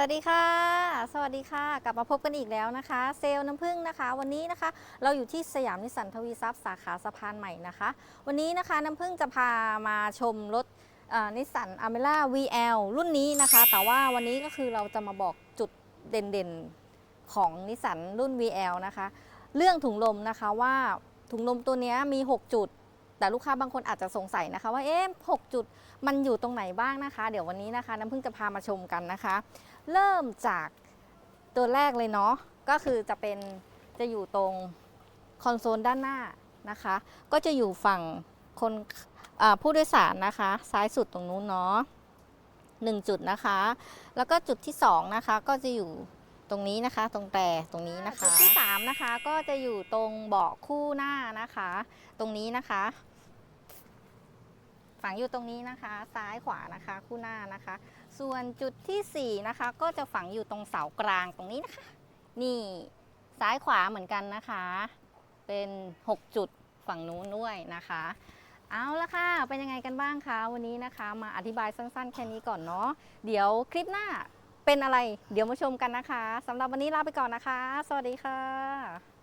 วัสดีค่ะ สวัสดีค่ะ กลับมาพบกันอีกแล้วนะคะ เซลล์น้ำผึ้งนะคะ วันนี้นะคะ เราอยู่ที่สยามนิสสันทวีทรัพย์สาขาสะพานใหม่นะคะ วันนี้นะคะน้ำผึ้งจะพามาชมรถนิสสันอเมร่า VL รุ่นนี้นะคะ แต่ว่าวันนี้ก็คือเราจะมาบอกจุดเด่นๆของนิสสันรุ่น VL นะคะ เรื่องถุงลมนะคะว่าถุงลมตัวนี้มี 6 จุด แต่ลูกค้าบางคนอาจจะสงสัยนะคะว่าเอ๊ะ6จุดมันอยู่ตรงไหนบ้างนะคะ เดี๋ยววันนี้นะคะน้ำผึ้งจะพามาชมกันนะคะ เริ่มจากตัวแรกเลยเนาะก็คือจะเป็นจะอยู่ตรงคอนโซลด้านหน้านะคะ ก็จะอยู่ฝั่งคนผู้โดยสารนะคะ ซ้ายสุดตรงนู้นเนาะหนึ่งจุดนะคะ แล้วก็จุดที่สองนะคะก็จะอยู่ ตรงนี้นะคะ ตรงแต่ตรงนี้นะคะ จุดที่สามนะคะก็จะอยู่ตรงเบาะคู่หน้านะคะ ตรงนี้นะคะ ฝังอยู่ตรงนี้นะคะ ซ้ายขวานะคะ คู่หน้านะคะ ส่วนจุดทีสี่4นะคะ ก็จะฝังอยู่ตรงเสากลางตรงนี้นะคะ นี่ซ้ายขวาเหมือนกันนะคะ เป็น 6 จุดฝั่งนู้นด้วยนะคะ เอาละค่ะ เป็นยังไงกันบ้างคะวันนี้นะคะ มาอธิบายสั้นๆ แค่นี้ก่อนเนาะเดี๋ยวคลิปหน้า เป็นอะไร เดี๋ยวมาชมกันนะคะสำหรับวันนี้ลาไปก่อนนะคะ สวัสดีค่ะ